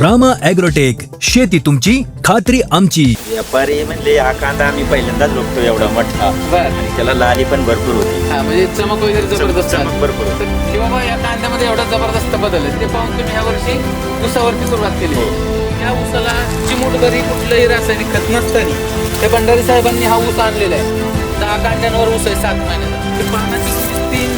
Rama agrotech शेती तुमची खात्री आमची. व्यापारी म्हणले हा कांदा आम्ही पहिल्यांदाच बघतो एवढा मोठा. बर. आणि त्याला लाली पण भरपूर होती. हा म्हणजे चमक वगैरे जबरदस्त चमक आहे. भरपूर होती. किंवा या कांद्यामध्ये एवढा जबरदस्त बदल आहे. ते पाहून तुम्ही ह्या वर्षी ऊसावरती सुरुवात केली. हो. त्या ऊसाला चिमूटभरी कुठलंही रासायनिक खत नसताना ते भंडारी साहेबांनी हा ऊस आणलेला आहे. दहा कांड्यांवर ऊस आहे सात महिन्याचा. ते पानाची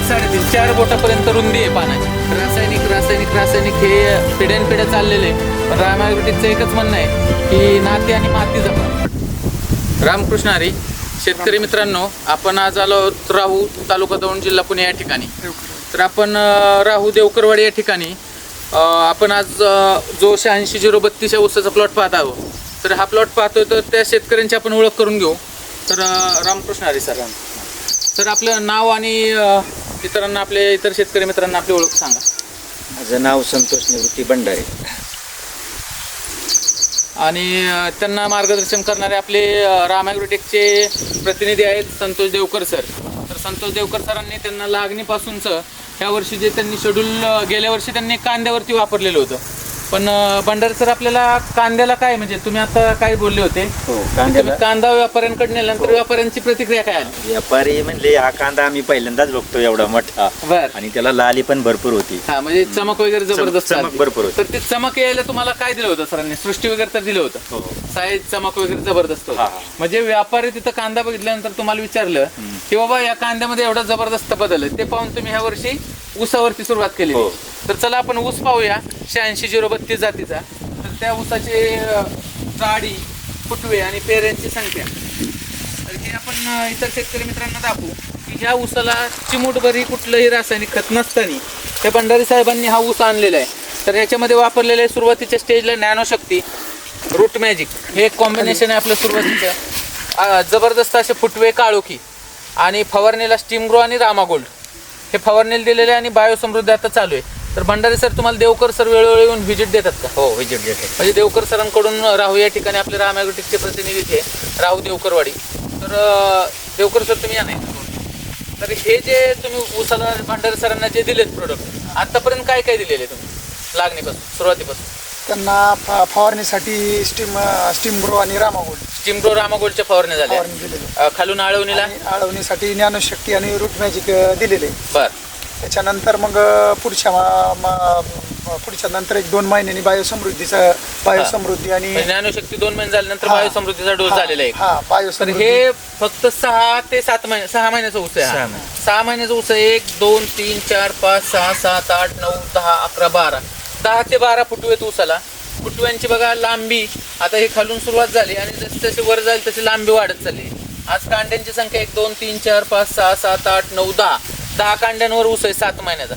तीन साडेतीन चार बोटापर्यंत रुंदी आहे पानाची. रासायनिक रासायनिक रासायनिक हे पिढ्यान पिढ्या चाललेले आहे. पण रामायग्रोटिकचं एकच म्हणणं आहे की नाती आणि माती जपा. रामकृष्ण हरी शेतकरी मित्रांनो आपण आज आलो राहू तालुका दौंड जिल्हा पुणे या ठिकाणी. तर आपण राहू देवकरवाडी या ठिकाणी. आपण आज जो शहाऐंशी झिरो बत्तीस या ऊसाचा प्लॉट पाहत आहोत. तर हा प्लॉट पाहतोय तर त्या शेतकऱ्यांची आपण ओळख करून घेऊ. तर रामकृष्ण हरी सर सर आपलं नाव आणि इतरांना आपले इतर शेतकरी मित्रांना आपली ओळख सांगा. माझं नाव संतोष निवृत्ती भंडारे आणि त्यांना मार्गदर्शन करणारे आपले अ, राम ॲग्रोटेकचे प्रतिनिधी आहेत संतोष देवकर सर. तर संतोष देवकर सरांनी त्यांना लागणीपासूनचं ह्या वर्षी जे त्यांनी शेड्यूल गेल्या वर्षी त्यांनी कांद्यावरती वापरलेलं होतं. पण अ, भंडारे सर आपल्याला कांद्याला काय म्हणजे तुम्ही आता काय बोलले होते? हो तुम्ही कांदा व्यापाऱ्यांकडे नेल्यानंतर व्यापाऱ्यांची प्रतिक्रिया काय आली? व्यापारी म्हणले हा कांदा आम्ही पहिल्यांदाच बघतो एवढा मोठा. बर. आणि त्याला लाली पण भरपूर होती. हा म्हणजे चमक वगैरे जबरदस्त चमक आली. भरपूर होती. तर ते चमक यायला तुम्हाला काय दिलं होतं सरांनी? सृष्टी वगैरे तर दिलं होतं. हो. साईज चमक वगैरे जबरदस्त होतं. हा, हा. म्हणजे व्यापारी तिथं कांदा बघितल्यानंतर तुम्हाला विचारलं की बाबा या कांद्यामध्ये एवढा जबरदस्त बदल आहे ते पाहून तुम्ही ह्या वर्षी ऊसावरती सुरुवात केली. हो. तर चला आपण ऊस पाहूया. शहाऐंशी झिरो बत्तीस जातीचा. तर त्या ऊसाचे अं, जाडी फुटवे आणि पेऱ्यांची संख्या. तर हे आपण अं, इतर शेतकरी मित्रांना दाखवू की ह्या ऊसाला चिमूटभरी कुठलंही रासायनिक खत नसताना त्या भंडारी साहेबांनी हा ऊस आणलेला आहे. तर ह्याच्यामध्ये वापरलेले सुरुवातीच्या स्टेजला नॅनोशक्ती रूट मॅजिक हे एक कॉम्बिनेशन आहे आपलं सुरुवातीचं. जबरदस्त असे फुटवे काळोखी आणि फवारणीला स्टीम ग्रो आणि रामा गोल्ड हे फवारणीला दिलेले आहे आणि बायोसमृद्धी आता चालू आहे. तर भंडारी सर तुम्हाला देवकर सर वेळोवेळी येऊन व्हिजिट देतात का? हो विजिट देतो म्हणजे देवकर सरांकडून राहू या ठिकाणी आपले राम ॲग्रोटेकचे प्रतिनिधी इथे राहू देवकरवाडी. तर देवकर सर तुम्ही या नाही तर हे जे तुम्ही उसाला भंडारी सरांना जे दिलेत प्रोडक्ट आतापर्यंत काय काय दिलेले तुम्ही? लागणीपासून सुरुवातीपासून? त्यांना फ- फवारणीसाठी स्टीम स्टीम ग्रो आणि रामागोल्ड स्टीम ग्रो रामागोल्डच्या फवारण्या झाल्या फवारणी दिलेले अं, खालून आळवणीला? आणि आळवणीसाठी ज्ञानशक्ती आणि रूट मॅजिक दिलेले. बर. त्याच्यानंतर मग अ, पुढच्या म- म- पुढच्या नंतर एक दोन महिन्यांनी बायोसमृद्धीचा बायोसमृद्धी आणि म्हणजे ज्ञानशक्ती दोन महिने झाल्यानंतर हा. बायोसमृद्धीचा डोस झालेला आहे हा तर बायोसमृद्धी हे फक्त सहा ते सात महिने सहा महिन्याचा ऊस आहे सहा हा. सहा महिन्याचा ऊस आहे. एक दोन तीन चार पाच सहा सात आठ नऊ दहा अकरा बारा. दहा ते बारा फुटवेत ऊसाला. फुटव्यांची बघा लांबी. आता हे खालून सुरुवात झाली आणि जसे जसे वर जाईल तशी लांबी वाढत चालली. आज कांड्यांची संख्या एक दोन तीन चार पाच सहा सात आठ नऊ दहा. दहा कांड्यांवर ऊस आहे सात महिन्याचा.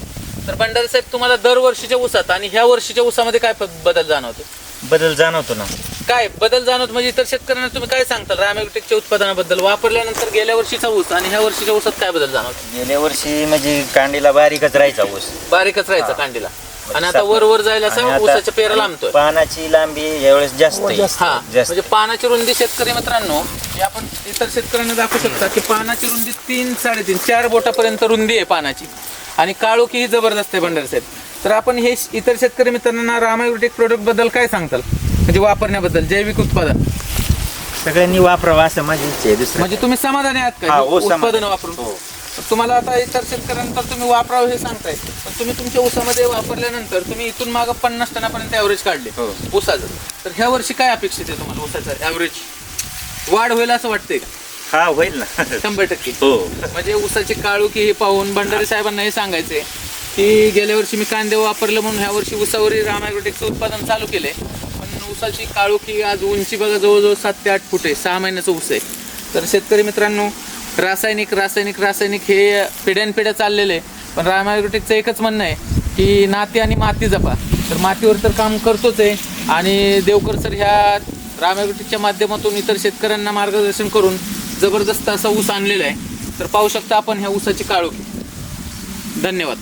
तर भंडारी साहेब तुम्हाला दरवर्षीच्या ऊसात आणि ह्या वर्षीच्या ऊसामध्ये काय बदल जाणवतो? बदल जाणवतो ना. काय? बदल जाणवत म्हणजे इतर शेतकऱ्यांना तुम्ही काय सांगताल? रामॅग्रोटेकच्या उत्पादनाबद्दल वापरल्यानंतर गेल्या वर्षीचा ऊस आणि ह्या वर्षीच्या ऊसात काय बदल जाणवतो? गेल्या वर्षी म्हणजे कांडीला बारीकच राहायचा ऊस. बारीकच राहायचा. कांडीला. आणि आता वर वर जायला आणि आता- ऊसाच्या पेरा लांबतोय पानाची लांबी यावेळेस जास्त आहे. जास्त. हा जास्त. म्हणजे पानाची रुंदी शेतकरी मित्रांनो हे आपण इतर शेतकऱ्यांना दाखवू शकता की पानाची रुंदी तीन साडेतीन चार बोटापर्यंत रुंदी आहे पानाची आणि काळोखी ही जबरदस्त आहे भंडारी साहेब तर आपण हे श- इतर शेतकरी मित्रांना रामायोटेक प्रोडक्टबद्दल काय सांगताल म्हणजे वापरण्याबद्दल जैविक उत्पादन सगळ्यांनी वापरावं असं माझी इच्छा आहे दुसरं म्हणजे तुम्ही समाधानी आहात हा, का हो, उत्पादन समाधानी. वापरून हो. तुम्हाला आता इतर शेतकऱ्यांतर तुम्ही वापरावं हे सांगताय. पण तुम्ही तुमच्या ऊसामध्ये वापरल्यानंतर तुम्ही इथून मागं पन्नास टनापर्यंत ॲव्हरेज काढले. हो. ऊसाचं तर ह्या वर्षी काय अपेक्षित आहे तुम्हाला ऊसाचं ॲव्हरेज वाढ होईल असं वाटतंय का? हा होईल ना. शंभर टक्के. हो. म्हणजे ऊसाची काळुकी हे पाहून भंडारी साहेबांना हे सांगायचे की गेल्या वर्षी मी कांदे वापरलं म्हणून ह्या वर्षी ऊसावरील रामायग्रोटेकचं उत्पादन चालू केलंय. पण ऊसाची काळुकी आज उंची बघा जवळजवळ सात ते आठ फूट आहे. सहा महिन्याचं ऊस आहे. तर शेतकरी मित्रांनो रासायनिक रासायनिक रासायनिक हे पिढ्यानपिढ्या चाललेले आहे. पण रामायग्रोटेकचं एकच म्हणणं आहे की नाती आणि माती जपा. तर मातीवर तर काम करतोच आहे. आणि देवकर सर ह्या रामायग्रोटेकच्या माध्यमातून इतर शेतकऱ्यांना मार्गदर्शन करून जबरदस्त असा ऊस आणलेला आहे. तर पाहू शकता आपण ह्या ऊसाची काळोखी. धन्यवाद.